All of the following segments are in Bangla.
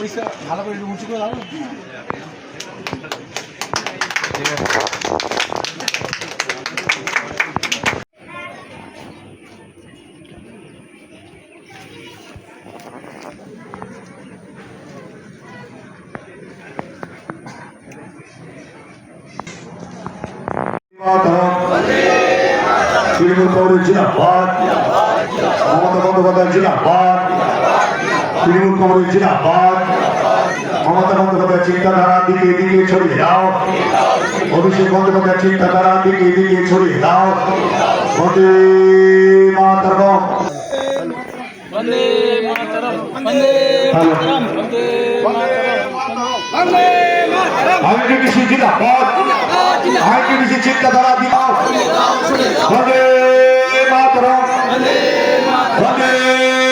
পরিষ্কার ভালো করে একটু উঁচু করে দাও তৃণমূল কংগ্রেস জিন্দাবাদ মমতা বন্দ্যোপাধ্যায় জিন্দাবাদ তৃণমূল কংগ্রেস জিন্দাবাদ। মমতা বন্দ্যোপাধ্যায় চিন্তাধারা দিকে দিকে ছড়িয়ে দাও। অভিষেক বন্দ্যোপাধ্যায় চিন্তাধারা দিকে দিকে ছড়িয়ে দাও। বন্দে মাতরম। বন্দে মাতরম বন্দে মাতরম বন্দে মাতরম। আইটি কৃষি জিন্দাবাদ। আইটি কৃষি চিন্তাধারা দিও বন্দে মাতরম। বন্দে মাতরম।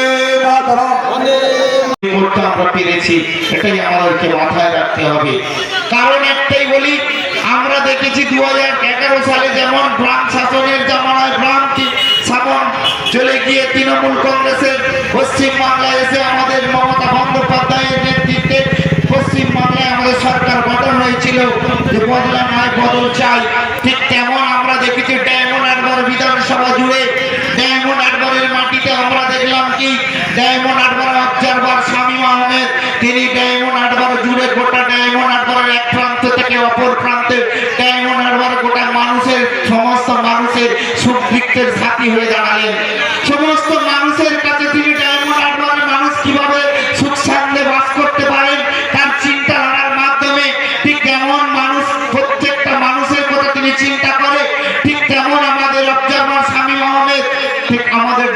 পেরেছি, এটাই আমাদেরকে মাথায় রাখতে হবে। কারণ একটাই বলি, আমরা দেখেছি দু সালে যেমন গ্রাম শাসনের জামানায় গ্রাম শাসন চলে গিয়ে তৃণমূল কংগ্রেসের পশ্চিম বাংলায় এসে আমাদের মমতা বন্দ্যোপাধ্যায়ের নেতৃত্বে পশ্চিম বাংলায় আমাদের সরকার গঠন হয়েছিল। যে বদলা বদল চাই। ঠিক তেমন আমরা দেখেছি ডায়মন্ড হারবার বিধানসভা জুড়ে ডায়মন্ড হারবারের মাটিতে আমরা দেখলাম কি ডায়মন্ড হারবার অবজারভার শামীম আহমেদ তিনি ডায়মন্ড হারবার জুড়ে গোটা ডায়মন্ড হারবারের এক প্রান্ত থেকে অপর প্রান্তে ডায়মন্ড হারবার গোটা মানুষের সমস্ত মানুষের সুখ হয়ে দাঁড়ালেন। সমস্ত মানুষের কাছে তিনি মানুষ কীভাবে সুখ বাস করতে পারেন, তার চিন্তাধারার মাধ্যমে ঠিক তেমন মানুষ, প্রত্যেকটা মানুষের কথা তিনি চিন্তা করে, ঠিক তেমন আমাদের অবজারভার আহমেদ ঠিক আমাদের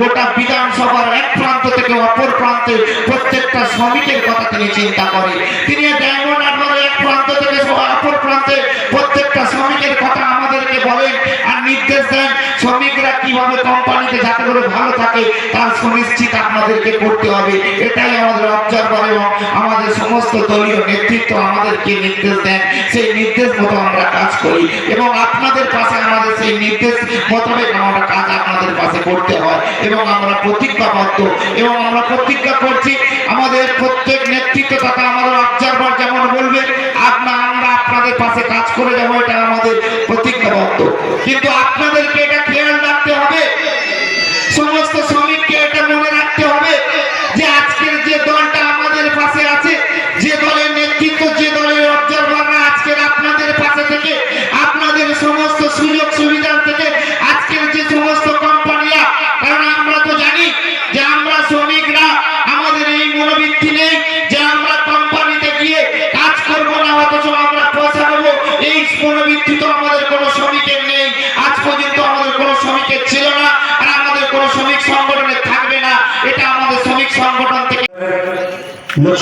গোটা বিধানসভার এক প্রান্ত থেকে অপর প্রান্তে প্রত্যেকটা শ্রমিকের কথা তিনি চিন্তা করে। তিনি ডায়মন্ড হারবারের এক প্রান্ত থেকে অপর প্রান্তে প্রত্যেকটা শ্রমিকের কথা আমাদেরকে বলেন দেন। শ্রমিকরা কীভাবে কোম্পানিতে যাতে করে ভালো থাকে, তার সুনিশ্চিত আপনাদেরকে করতে হবে। এটাই আমাদের অবজারভার এবং আমাদের সমস্ত দলীয় নেতৃত্ব আমাদেরকে নির্দেশ দেন। সেই নির্দেশ মতো আমরা কাজ করি এবং আপনাদের পাশে আমাদের সেই নির্দেশ মোতাবেক আমরা কাজ আপনাদের পাশে করতে হয় এবং আমরা প্রতিজ্ঞাবদ্ধ এবং আমরা প্রতিজ্ঞা করছি, আমাদের প্রত্যেক নেতৃত্ব তথা আমাদের অবজারভার যেমন বলবে আপনা আমরা আপনাদের পাশে কাজ করে যাব, এটা আমাদের প্রতিজ্ঞাবদ্ধ। কিন্তু আপনাদেরকে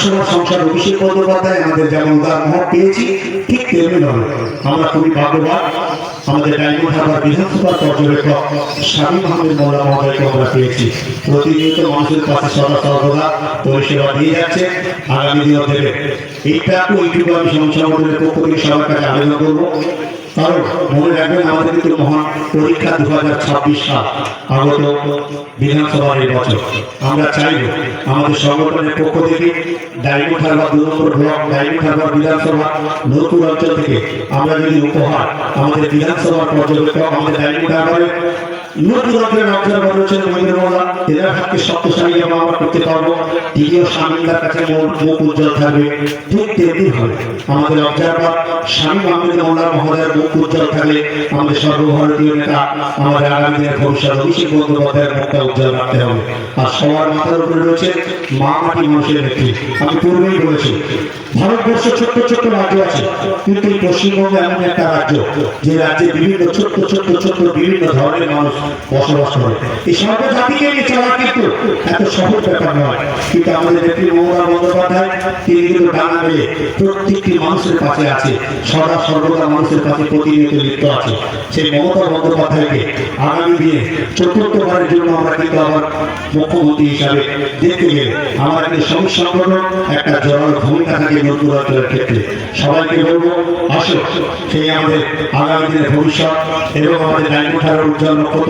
লোকসভা সংসদ অভিষেক বন্দ্যোপাধ্যায় আমাদের যেমন উদার মহৎ পেয়েছি, ঠিক তেমনি হবে আমরা খুবই ভাগ্যবান। আমাদের ডায়মন্ড হারবার বিধানসভার পর্যবেক্ষক স্বামী আহমেদ মোল্লা মহোদয়কে আমরা পেয়েছি। প্রতিনিয়ত মানুষের কাছে সদা সর্বদা পরিষেবা দিয়ে যাচ্ছে। আগামী দিনও দেবে। এইটাকে এইটুকু আমি সংসদের পক্ষ থেকে সবার কাছে আবেদন করব। কারণ মনে রাখবেন আমাদের কিন্তু মহান পরীক্ষা দু হাজার ছাব্বিশ সাল, আগত বিধানসভা নির্বাচন। আমরা চাইব আমাদের সংগঠনের পক্ষ থেকে ডাইনি হারবার দু নম্বর ব্লক, ডাইনি হারবার বিধানসভা, নতুন অঞ্চল থেকে আমরা যদি উপহার আমাদের বিধানসভার পর্যবেক্ষক আমাদের ডাইনি হারবারের হাতকে শক্তিশালী যেমন আমরা করতে পারব। বন্দ্যোপাধ্যায়ের মুখটা রাখতে হবে। আর সবার মাথার উপরে রয়েছে মা মাটি আমি পূর্বেই বলেছি, ভারতবর্ষ ছোট্ট ছোট্ট রাজ্য আছে, কিন্তু পশ্চিমবঙ্গ এমন একটা রাজ্য যে রাজ্যে বিভিন্ন ছোট্ট ছোট্ট ছোট্ট বিভিন্ন ধরনের মানুষ বসবাস করে। এই জাতিকে নিয়ে চলা কিন্তু এত সহজ ব্যাপার নয়। কিন্তু আমাদের মমতা বন্দ্যোপাধ্যায়, তিনি কিন্তু ডানা মেলে প্রত্যেকটি মানুষের কাছে আছে, সদা সর্বদা মানুষের কাছে প্রতিনিয়ত লিপ্ত আছে। সেই মমতা বন্দ্যোপাধ্যায়কে আগামী দিনে চতুর্থবারের জন্য আমরা কিন্তু আবার মুখ্যমন্ত্রী হিসাবে দেখতে গেলে আমার একটা ভূমিকা থাকে ক্ষেত্রে। সবাইকে বলব, আসো, সেই আমাদের আগামী দিনের ভবিষ্যৎ এবং আমাদের উজ্জ্বল নক্ষত্র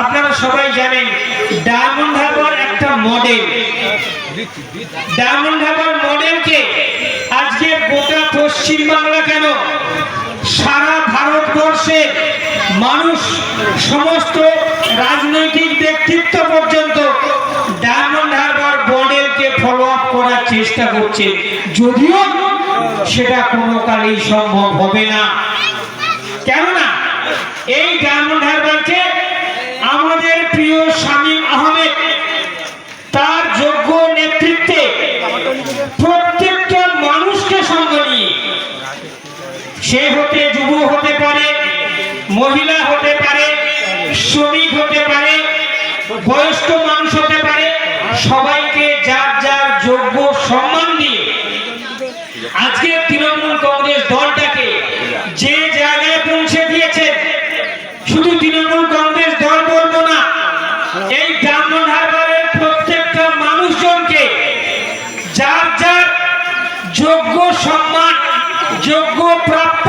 আপনারা সবাই জানেন, ডায়মন্ড হারবার একটা মডেল। ডায়মন্ড হারবার মডেলকে আজকে গোটা পশ্চিম বাংলা কেন? সারা ভারতবর্ষের মানুষ সমস্ত রাজনৈতিক ব্যক্তিত্ব পর্যন্ত ডায়মন্ড হারবার মডেলকে ফলো আপ করার চেষ্টা করছে। যদিও সেটা কোনো কালেই সম্ভব হবে না। কেননা, এই ডায়মন্ড হারবারকে মহিলা হতে পারে, শ্রমিক হতে পারে, বয়স্ক মানুষ হতে পারে, সবাইকে যার যার যোগ্য সম্মান দিয়ে আজকে তৃণমূল কংগ্রেস দলটাকে যে জায়গায় পৌঁছে দিয়েছে, শুধু তৃণমূল কংগ্রেস দল বলব না, এই ব্রাহ্মণ হারবারের প্রত্যেকটা মানুষজনকে যার যার যোগ্য সম্মান, যোগ্য প্রাপ্য,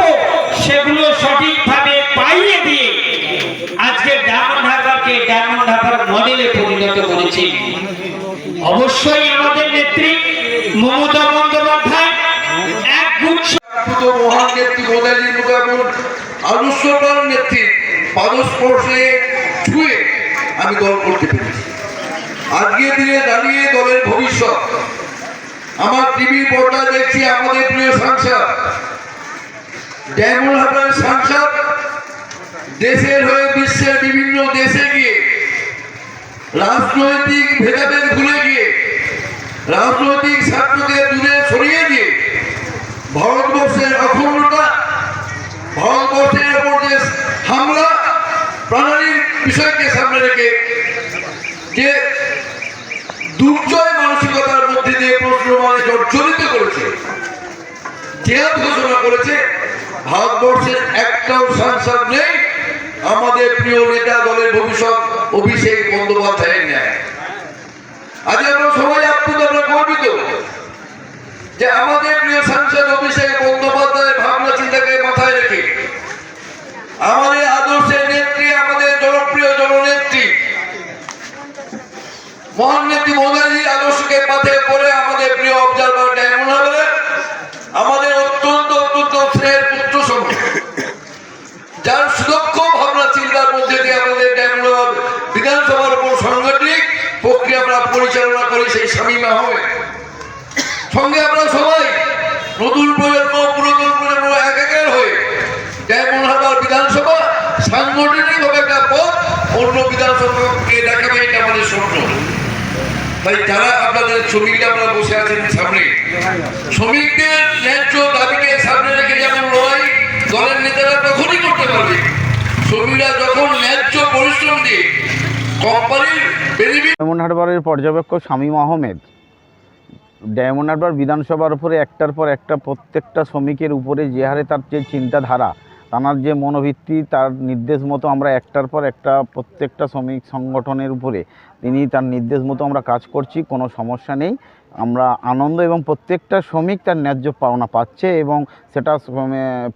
সেগুলো সঠিকভাবে পাইয়ে দিয়ে আজকে ডায়মন্ড হারবারকে ডায়মন্ড হারবার মডেলে পরিণত করেছে। অবশ্যই আমাদের নেত্রী মমতা বন্দ্যোপাধ্যায় এক গুচ্ছ মহান নেত্রী মোদাজির মতো এমন নেত্রী পাদস্পর্শে ছুঁয়ে আমি দল করতে পেরেছি। আজকে দিনে দাঁড়িয়ে দলের ভবিষ্যৎ। আমার টিভির পর্দায় দেখছি আমাদের প্রিয় সাংসদ। ডায়মন্ড হারবারের সাংসদ। দেশের হয়ে বিশ্বের বিভিন্ন দেশে গিয়ে রাজনৈতিক ভেদাভেদ ভুলে গিয়ে, রাজনৈতিক স্বার্থকে দূরে সরিয়ে দিয়ে ভারতবর্ষের অখণ্ডতা, ভারতবর্ষের উপর যে হামলা প্রাণালীর বিষয়কে সামনে রেখে যে দুর্জয় মানসিকতার মধ্যে দিয়ে প্রশ্ন মানে জর্জরিত করেছে জেহাদ ঘোষণা করেছে, ভারতবর্ষের একটাও সাংসদ নেই। আমাদের প্রিয় নেতা দলের ভবিষ্যৎ অভিষেক বন্দ্যোপাধ্যায়ের ন্যায়। আজ আমরা সবাই আপ্লুত, আমরা গর্বিত যে আমাদের প্রিয় সাংসদ অভিষেক বন্দ্যোপাধ্যায়ের ভাবনা চিন্তাকে মাথায় রেখে আমাদের আদর্শের নেত্রী, আমাদের জনপ্রিয় জননেত্রী, মহান নেত্রী মোদাজির আদর্শকে মাথায় করে আমাদের প্রিয় অবজারভার ডায়মন্ড হারবারে আমাদের অত্যন্ত অত্যন্ত স্নেহের পুত্র সম যার সুদক্ষ ভাবনা চিন্তার মধ্যে দিয়ে আমাদের ডায়মন্ড হারবার বিধানসভার উপর সাংগঠনিক প্রক্রিয়া আমরা পরিচালনা করি সেই স্বামী আহমেদ সঙ্গে আমরা সবাই নতুন প্রজন্ম, পুরাতন প্রজন্ম এক একের হয়ে ডায়মন্ড হারবার বিধানসভা সাংগঠনিক ভাবে একটা পথ, অন্য বিধানসভাকে দেখাবে এটা আমাদের স্বপ্ন। তাই যারা আপনাদের শ্রমিকরা আপনারা বসে আছেন সামনে, শ্রমিকদের ন্যায্য দাবিকে সামনে রেখে যেমন লড়াই দলের নেতারা তখনই করতে পারবে। শ্রমিকরা যখন ন্যায্য পরিশ্রম দিয়ে ডায়মন্ড হারবারের পর্যবেক্ষক শামীম আহমেদ। ডায়মন্ড হারবার বিধানসভার উপরে একটার পর একটা প্রত্যেকটা শ্রমিকের উপরে যে হারে তার যে চিন্তাধারা তার যে মনোভিত্তি তার নির্দেশ মতো আমরা একটার পর একটা প্রত্যেকটা শ্রমিক সংগঠনের উপরে, তিনি তার নির্দেশ মতো আমরা কাজ করছি, কোনো সমস্যা নেই। আমরা আনন্দ এবং প্রত্যেকটা শ্রমিক তার ন্যায্য পাওনা পাচ্ছে এবং সেটা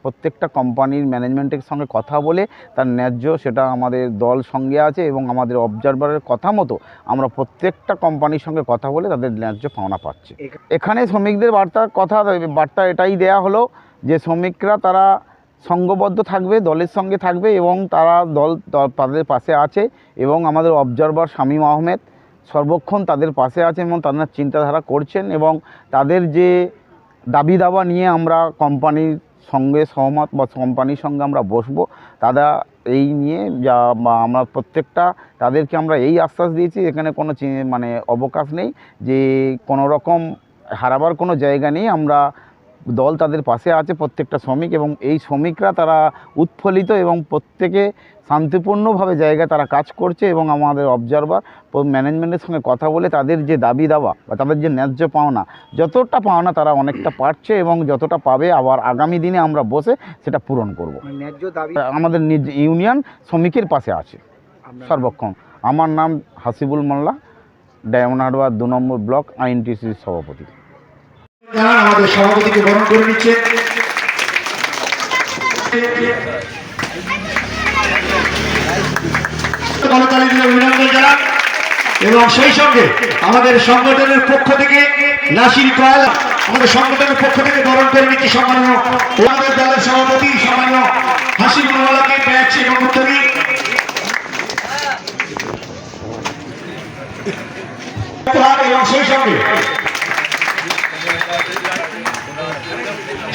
প্রত্যেকটা কোম্পানির ম্যানেজমেন্টের সঙ্গে কথা বলে তার ন্যায্য সেটা আমাদের দল সঙ্গে আছে এবং আমাদের অবজারভারের কথা মতো আমরা প্রত্যেকটা কোম্পানির সঙ্গে কথা বলে তাদের ন্যায্য পাওনা পাচ্ছে। এখানে শ্রমিকদের বার্তা কথা বার্তা এটাই দেয়া হলো যে শ্রমিকরা তারা সঙ্গবদ্ধ থাকবে দলের সঙ্গে থাকবে এবং তারা দল তাদের পাশে আছে এবং আমাদের অবজারভার শামীম আহমেদ সর্বক্ষণ তাদের পাশে আছেন এবং তাদের চিন্তাধারা করছেন এবং তাদের যে দাবি দাবা নিয়ে আমরা কোম্পানির সঙ্গে সহমত বা কোম্পানির সঙ্গে আমরা বসবো, তারা এই নিয়ে যা আমরা প্রত্যেকটা তাদেরকে আমরা এই আশ্বাস দিয়েছি, এখানে কোনো মানে অবকাশ নেই যে কোনো রকম হারাবার কোনো জায়গা নেই, আমরা দল তাদের পাশে আছে প্রত্যেকটা শ্রমিক এবং এই শ্রমিকরা তারা উৎফুল্লিত এবং প্রত্যেকে শান্তিপূর্ণভাবে জায়গায় তারা কাজ করছে এবং আমাদের অবজারভার ম্যানেজমেন্টের সঙ্গে কথা বলে তাদের যে দাবি দাওয়া বা তাদের যে ন্যায্য পাওনা যতটা পাওনা তারা অনেকটা পাচ্ছে এবং যতটা পাবে আবার আগামী দিনে আমরা বসে সেটা পূরণ করব। ন্যায্য দাবি আমাদের নিজ ইউনিয়ন শ্রমিকের পাশে আছে সর্বক্ষণ। আমার নাম হাসিবুল মোল্লা ডায়মন্ড হারবার দু নম্বর ব্লক আইএনটিসির সভাপতি। আমাদের সভাপতিকে বরণ করে নিচ্ছে। এবং সেই সঙ্গে আমাদের সংগঠনের পক্ষ থেকে নাসির কয়াল, আমাদের সংগঠনের পক্ষ থেকে বরণ করে নিচ্ছে দলের সভাপতি, সম্মানীয় হাসিবুল মোল্লাকে ব্যাচ এবং উত্তরী এবং সেই সঙ্গে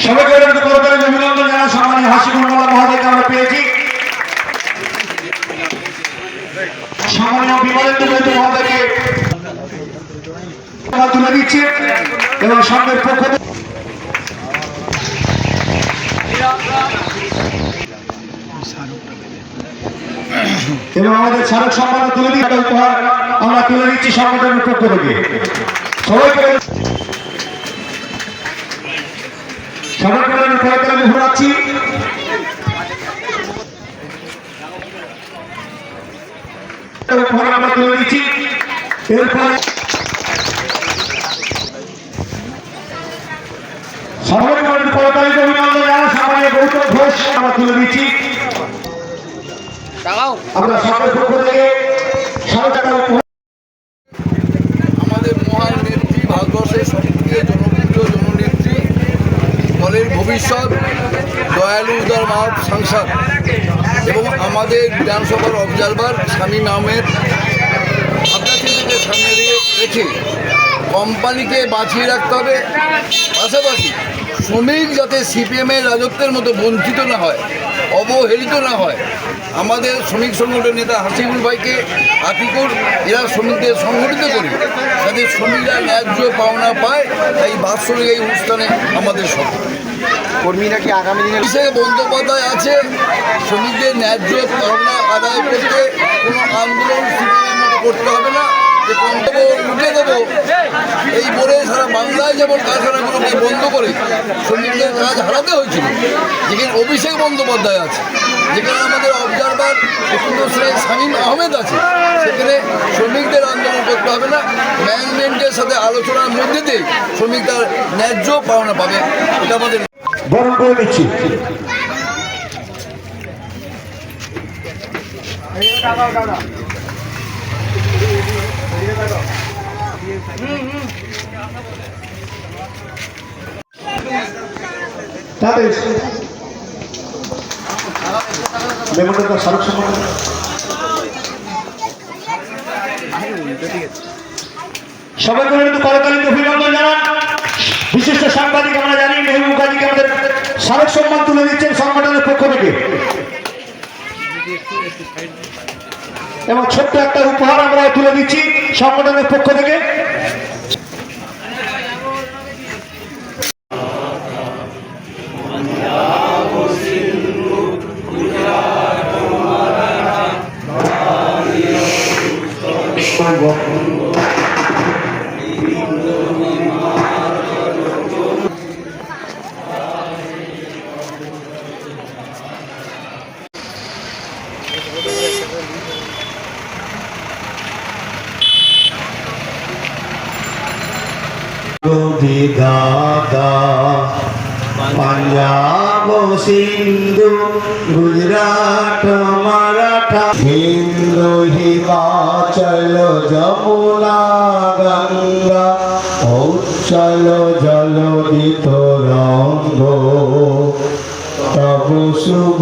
সবাইকে অনেক করতালি দিয়ে অভিনন্দন জানান সম্মানীয় হাসিবুল মোল্লা মহোদয়কে আমরা পেয়েছি সম্মানীয় বিমলেন্দু বৈদ্য মহোদয়কে উপহার তুলে দিচ্ছে সঙ্গের পক্ষ থেকে এবং আমাদের স্মারক সম্মান তুলে দিয়ে উপহার আমরা তুলে দিচ্ছি সংগঠনের পক্ষ থেকে। সবাইকে আমরা তুলে দিচ্ছি। এরপরে সবাইকে আমি কয়েকটা অভিনন্দন জানা সামান্য গৌতম ঘোষ আমরা তুলে দিচ্ছি। আমরা সবার পক্ষ থেকে ষাট টাকা আমাদের মহান নেত্রী ভারতবর্ষের সক্রিয় জনপ্রিয় জননেত্রী দলের ভবিষ্যৎ দয়ালু উদার মাহত সাংসদ এবং আমাদের বিধানসভার অবজারভার শামীম আহমেদ ভাবনা চিন্তাকে সামনে দিয়ে রেখে কোম্পানিকে বাঁচিয়ে রাখতে হবে। পাশাপাশি শ্রমিক যাতে সিপিএমের রাজত্বের মতো বঞ্চিত না হয় অবহেলিত না হয় আমাদের শ্রমিক সংগঠনের নেতা হাসিবুল ভাইকে আতিকুর এরা শ্রমিকদের সংগঠিত করে যাতে শ্রমিকরা ন্যায্য পাওনা পায় তাই বাৎসরিক এই অনুষ্ঠানে আমাদের সব। কর্মীরা কি আগামী দিনে অভিষেক বন্দ্যোপাধ্যায় আছে শ্রমিকদের ন্যায্য পাওনা আদায় করতে কোনো আন্দোলন করতে হবে না। লুটে দেবো। এই বলে সারা বাংলায় যেমন কারখানাগুলোকে বন্ধ করে শ্রমিকদের কাজ হারাতে হয়েছিল যেখানে অভিষেক বন্দ্যোপাধ্যায় আছে যেখানে আমাদের অবজারভার শ্রেয় শামীম আহমেদ আছে সেখানে শ্রমিকদের আন্দোলন করতে হবে না। ম্যানেজমেন্টের সাথে আলোচনার মধ্যে দিয়ে শ্রমিক তার ন্যায্য পাওনা পাবে এটা আমাদের বরণ করে নিচ্ছি তাদের মেমোরিয়াল স্মারক সম্মান জানান। বিশিষ্ট সাংবাদিক আমরা জানি, মেহবুব মুখার্জিকে আমাদের স্মারক সম্মান তুলে দিচ্ছেন সংগঠনের পক্ষ থেকে। এবং ছোট্ট একটা উপহার আমরা তুলে দিচ্ছি সংগঠনের পক্ষ থেকে। দাদা পাঞ্জাব সিন্ধু গুজরাট মারাঠা হিন্দু হিমাচল যমুনা গঙ্গা উচ্চল জল রঙ্গ তবু শুভ